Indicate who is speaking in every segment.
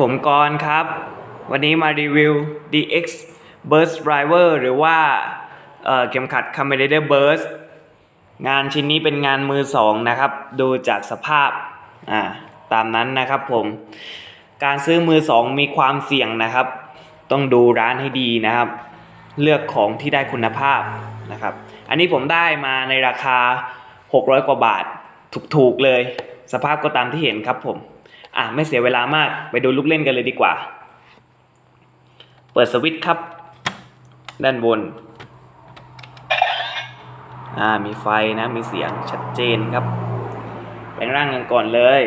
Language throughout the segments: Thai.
Speaker 1: ผมกรครับ วันนี้มารีวิว DX Burst Driver หรือว่าเเข็มขัด c a m e r a d e r Burst งานชิ้นนี้เป็นงานมือสองนะครับ ดูจากสภาพอ่าตามนั้นนะครับผม การซื้อมือสองมีความเสี่ยงนะครับ ต้องดูร้านให้ดีนะครับ เลือกของที่ได้คุณภาพนะครับ อันนี้ผมได้มาในราคา 600 กว่าบาทถูกๆเลย สภาพก็ตามที่เห็นครับผม อะไม่เสียเวลามากไปดูลูกเล่นกันเลยดีกว่า เปิดสวิตช์ครับ ด้านบน อ่ามีไฟนะมีเสียงชัดเจนครับแปลงร่างกันก่อนเลย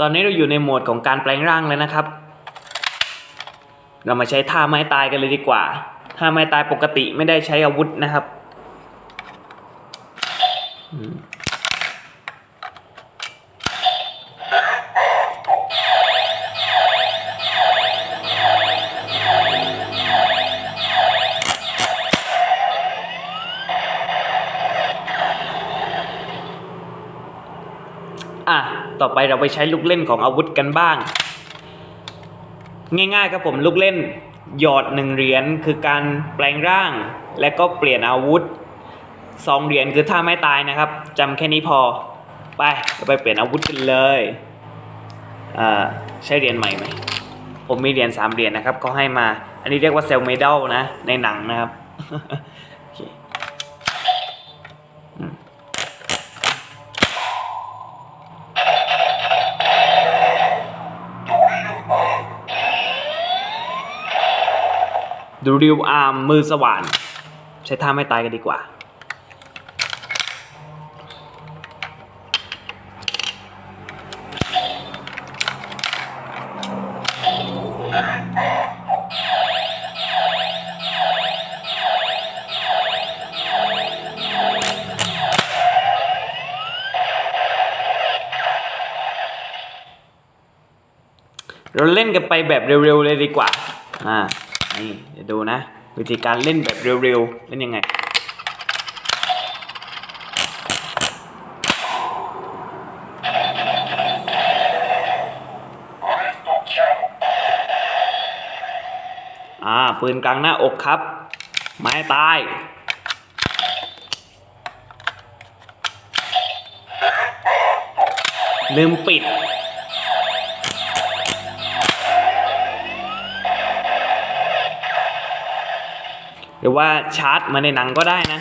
Speaker 1: ตอนนี้เราอยู่ในโหมดของการแปลงร่างแล้วนะครับ เรามาใช้ท่าไม้ตายกันเลยดีกว่า ท่าไม้ตายปกติไม่ได้ใช้อาวุธนะครับ อะ ต่อไปเราไปใช้ลูกเล่นของอาวุธกันบ้าง ง่ายๆครับผมลูกเล่น หยอดหนึ่งเหรียญคือการแปลงร่าง และก็เปลี่ยนอาวุธสองเหรียญคือท่าไม่ตายนะครับจำแค่นี้พอ ไปไปเปลี่ยนอาวุธกันเลยอ่าใช่เหรียญใหม่ไหมผมมีเหรียญสามเหรียญนะครับเขาให้มา อันนี้เรียกว่าเซลเมดัลนะในหนังนะครับ โอเคอืม ดูริวอาร์มมือสว่าน ใช้ท่าไม่ตายกันดีกว่า เราเล่นกันไปแบบเร็วๆเลยดีกว่า อ่า นี่เดี๋ยวดูนะ วิธีการเล่นแบบเร็วๆ เล่นยังไง อ่า ปืนกลางหน้าอกครับ ไม้ตายลืมปิด รือว่าชาร์จมาในหนังก็ได้นะ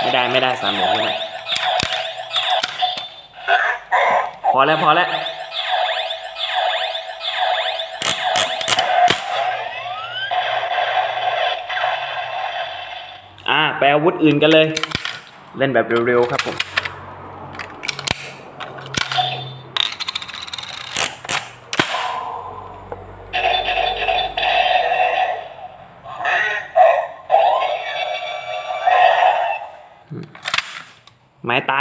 Speaker 1: ไม่ได้ไม่ได้สามเหลี่ยมไม่ได้พอแล้วพอแล้วอ่าไปอาวุธอื่นกันเลย เล่นแบบเร็วๆครับผม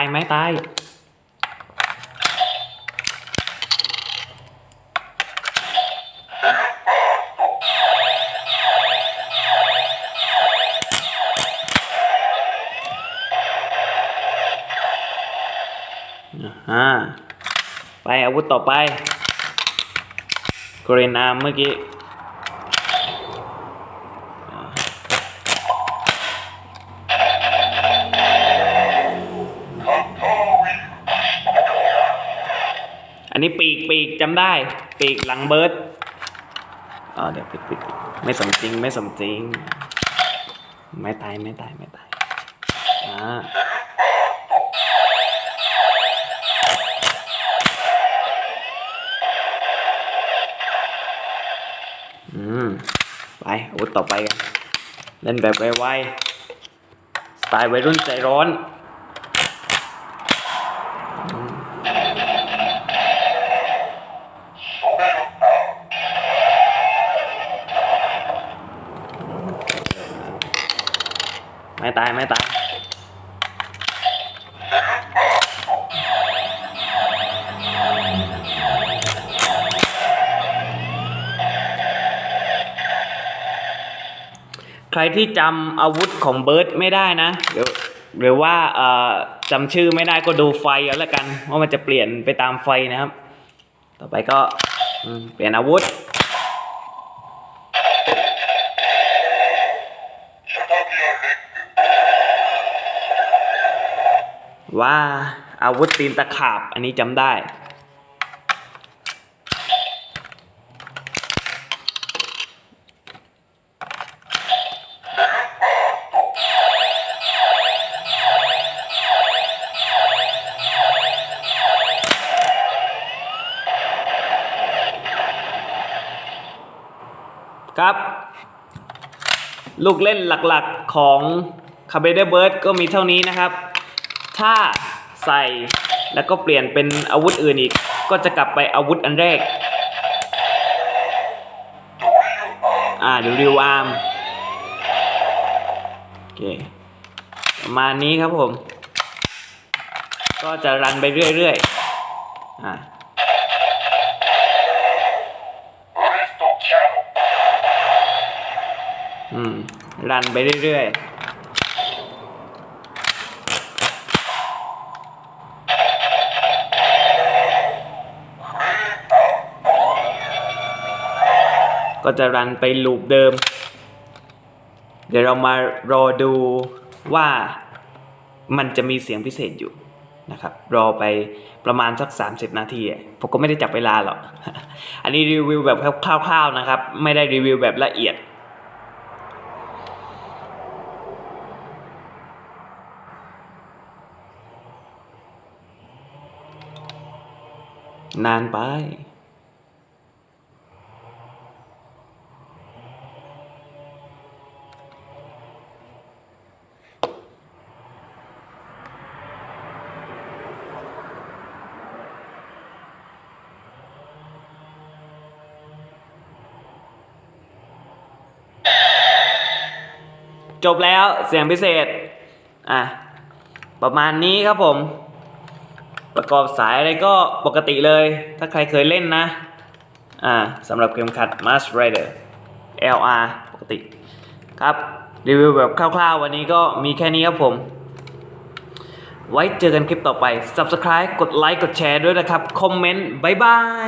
Speaker 1: ายไม้ตาย อ่า ไปอาวุธต่อไปกรีนอาร์มเมื่อกี้ อันนี้ปีกปีกจำได้ ปีกหลังเบิร์ดอ๋อเดี๋ยวปิดปิดไม่สมจริงไม่สมจริง ไม่ตายไม่ตายไม่ตายอ่าอืมไปอาวุธต่อไปกันเล่นแบบไวๆสไตล์วัยรุ่นใจร้อน ไม่ตายไม่ตายใครที่จำอาวุธของเบิร์ดไม่ได้นะเดี๋ยวหรือว่าจำชื่อไม่ได้ก็ดูไฟเอาละกันว่ามันจะเปลี่ยนไปตามไฟนะครับ ต่อไปก็เปลี่ยนอาวุธ ว่าอาวุธตีนตะขาบ อันนี้จำได้ ครับ ลูกเล่นหลักๆของ c a b e d e r Bird ก็มีเท่านี้นะครับ ถ้าใส่แล้วก็เปลี่ยนเป็นอาวุธอื่นอีก ก็จะกลับไปอาวุธอันแรก อ่าดูริวอาร์มโอเคประมาณนี้ครับผม ก็จะรันไปเรื่อยๆ อ่าอืม รันไปเรื่อยๆ ก็จะรันไปลูปเดิม เดี๋ยวเรามารอดูว่ามันจะมีเสียงพิเศษอยู่นะครับ รอไปประมาณสัก 30 นาที ผมก็ไม่ได้จับเวลาหรอก อันนี้รีวิวแบบคร่าวๆนะครับ ไม่ได้รีวิวแบบละเอียด นานไป จบแล้วเสียงพิเศษ อะ ประมาณนี้ครับผม ประกอบสายอะไรก็ปกติเลย ถ้าใครเคยเล่นนะ อ่าสำหรับเกมขัด Mask Rider LR ปกติ ครับ รีวิวแบบคร่าวๆ วันนี้ก็มีแค่นี้ครับผม ไว้เจอกันคลิปต่อไป Subscribe กดไลค์ กดแชร์ด้วยนะครับ คอมเมนต์ บ๊ายบาย